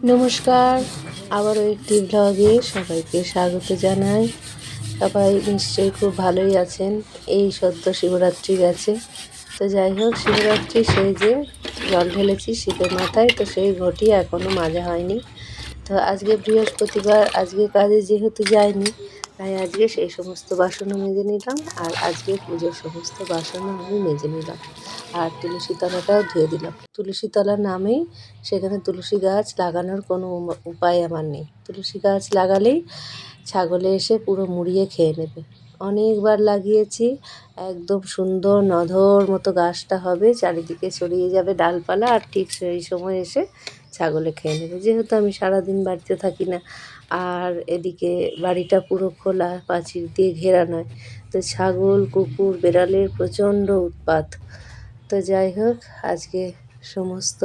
নমস্কার, আবারও একটি ব্লগে সবাইকে স্বাগত জানাই। সবাই নিশ্চয়ই খুব ভালোই আছেন, এই সদ্য শিবরাত্রি গেছে। তো যাই হোক, শিবরাত্রি সেই যে জল ঢেলেছি শীতের মাথায়, তো সেই ঘটি এখনও মাজা হয়নি। তো আজকে বৃহস্পতিবার, আজকে কাজে যেহেতু যায়নি তাই আজকে সেই সমস্ত বাসনও মেজে নিলাম আর আজকে পুজোর সমস্ত বাসনও আমি মেজে নিলাম। আর তুলসী তলাটাও ধুয়ে দিলাম। তুলসী তলার নামেই সেখানে তুলসী গাছ লাগানোর কোনো উপায় আমার নেই। তুলসী গাছ লাগালেই ছাগলে এসে পুরো মুড়িয়ে খেয়ে নেবে। অনেকবার লাগিয়েছি, একদম সুন্দর নধর মতো গাছটা হবে, চারিদিকে ছড়িয়ে যাবে ডালপালা আর ঠিক সেই সময় এসে ছাগলে খেয়ে নেবে। যেহেতু আমি সারাদিন বাড়িতে থাকি না আর এদিকে বাড়িটা পুরো খোলা, পাঁচিল দিয়ে ঘেরা নয়। তো ছাগল, কুকুর, বেড়ালের প্রচণ্ড উৎপাত। তো যাই হোক, আজকে সমস্ত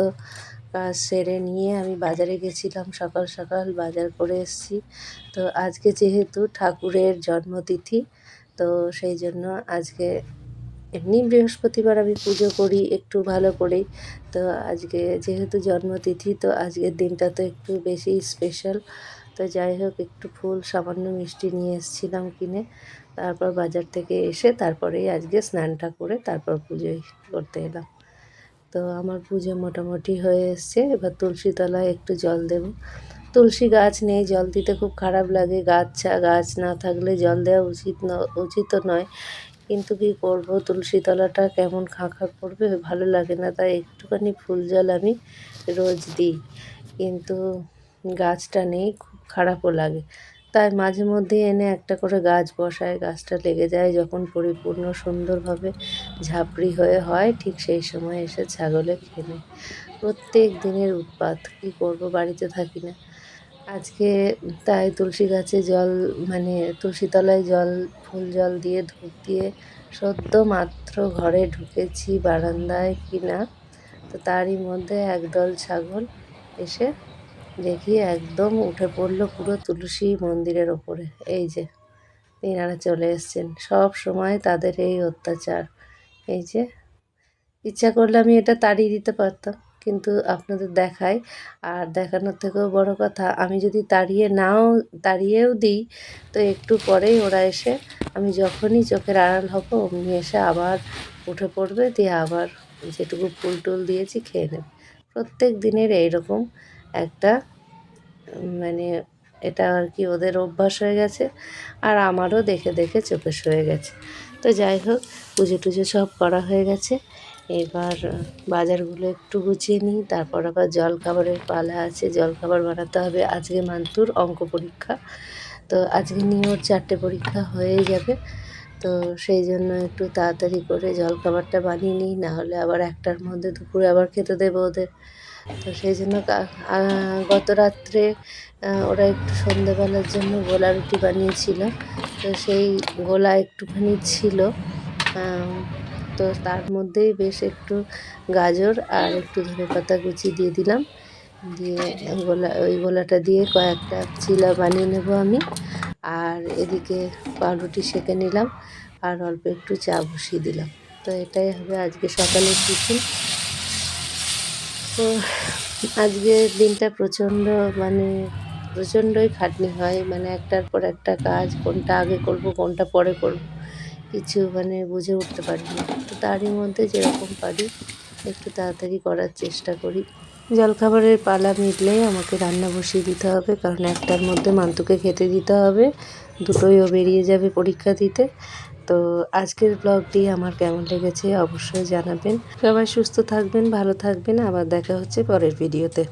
কাজ সেরে নিয়ে আমি বাজারে গেছিলাম সকাল সকাল, বাজার করে এসেছি। তো আজকে যেহেতু ঠাকুরের জন্মতিথি, তো সেই জন্য আজকে এমনি বৃহস্পতিবার আমি পুজো করি, একটু ভালো করেই। তো আজকে যেহেতু জন্মতিথি, তো আজকের দিনটা তো একটু বেশি স্পেশাল তো যাই হোক, একটু ফুল, সামান্য মিষ্টি নিয়ে এসেছিলাম কিনে। তারপর বাজার থেকে এসে তারপরেই আজকে স্নানটা করে তারপর পুজোই করতে এলাম। তো আমার পুজো মোটামুটি হয়ে এসছে। এবার তুলসী তলায় একটু জল দেব। তুলসী গাছ নেই, জল দিতে খুব খারাপ লাগে। গাছ গাছ না থাকলে জল দেওয়া উচিত ন, উচিত নয়। কিন্তু কি করব? তুলসী তলাটা কেমন খাঁ খাঁ করবে ভালো লাগে না। তাই একটুখানি ফুল জল আমি রোজ দিই। কিন্তু গাছটা নেই, খুব খারাপও লাগে। তাই মাঝে মধ্যে এনে একটা করে গাছ বসায়, গাছটা লেগে যায় যখন পরিপূর্ণ সুন্দরভাবে ঝাঁপড়ি হয়ে হয়, ঠিক সেই সময় এসে ছাগলে নেয় প্রত্যেক দিনের উৎপাত, কী করব বাড়িতে থাকি না। আজকে তাই তুলসী গাছে জল মানে তুলসী তলায় জল, ফুল জল দিয়ে ধূপ দিয়ে সদ্য মাত্র ঘরে ঢুকেছি বারান্দায় কি না, তো তারই মধ্যে একদল ছাগল এসে দেখি একদম উঠে পড়ল পুরো তুলসী মন্দিরের ওপরে। এই যে, এনারা চলে এসছেন। সব সময় তাদের এই অত্যাচার। এই যে, ইচ্ছা করলে আমি এটা তাড়িয়ে দিতে পারতাম, কিন্তু আপনাদের দেখাই। আর দেখানোর থেকেও বড় কথা, আমি যদি তাড়িয়ে নাও, তাড়িয়েও দিই, তো একটু পরেই ওরা এসে আমি যখনই চোখের আড়াল হব, অমনি এসে আবার উঠে পড়বে, দিয়ে আবার যেটুকু ফুল টুল দিয়েছি খেয়ে নেবে। প্রত্যেক দিনের এইরকম। একটা মানে এটা আর কি ওদের অভ্যাস হয়ে গেছে, আর আমারও দেখে দেখে চোখে হয়ে গেছে। তো যাই হোক, পুজো টুজো সব করা হয়ে গেছে। এবার বাজারগুলো একটু গুছিয়ে নিই, তারপর আবার জল খাবারের পালা আছে জল খাবার বানাতে হবে। আজকে মান্তুর অঙ্ক পরীক্ষা, তো আজকে নিয়ে ওর চারটে পরীক্ষা হয়েই যাবে। তো সেই জন্য একটু তাড়াতাড়ি করে জল খাবারটা বানিয়ে নিই নাহলে আবার একটার মধ্যে দুপুরে আবার খেতে দেবো ওদের। তো সেই জন্য গত রাত্রে ওরা একটু সন্ধেবেলার জন্য গোলা রুটি বানিয়েছিল। তো সেই গোলা একটুখানি ছিল তো তার মধ্যেই বেশ একটু গাজর আর একটু ধনে পাতা কুচি দিয়ে দিলাম। দিয়ে গোলা ওই গোলাটা দিয়ে কয়েকটা চিলা বানিয়ে নেব আমি। আর এদিকে পাউরুটি সেঁকে নিলাম আর অল্প একটু চা বসিয়ে দিলাম। তো এটাই হবে আজকে সকালের টিফিন। তো আজকের দিনটা প্রচণ্ড মানে প্রচণ্ডই খাটনি হয় মানে একটার পর একটা কাজ, কোনটা আগে করব, কোনটা পরে করব, কিছু মানে বুঝে উঠতে পারি না তো তারই মধ্যে যেরকম পারি, একটু তাড়াতাড়ি করার চেষ্টা করি। জলখাবারের পালা মিটলেই আমাকে রান্না বসিয়ে দিতে হবে, কারণ একটার মধ্যে মান্তুকে খেতে দিতে হবে। দুটোইও বেরিয়ে যাবে পরীক্ষা দিতে। তো আজকের ব্লগটি আমার কেমন লেগেছে অবশ্যই জানাবেন। সবাই সুস্থ থাকবেন, ভালো থাকবেন। আবার দেখা হচ্ছে পরের ভিডিওতে।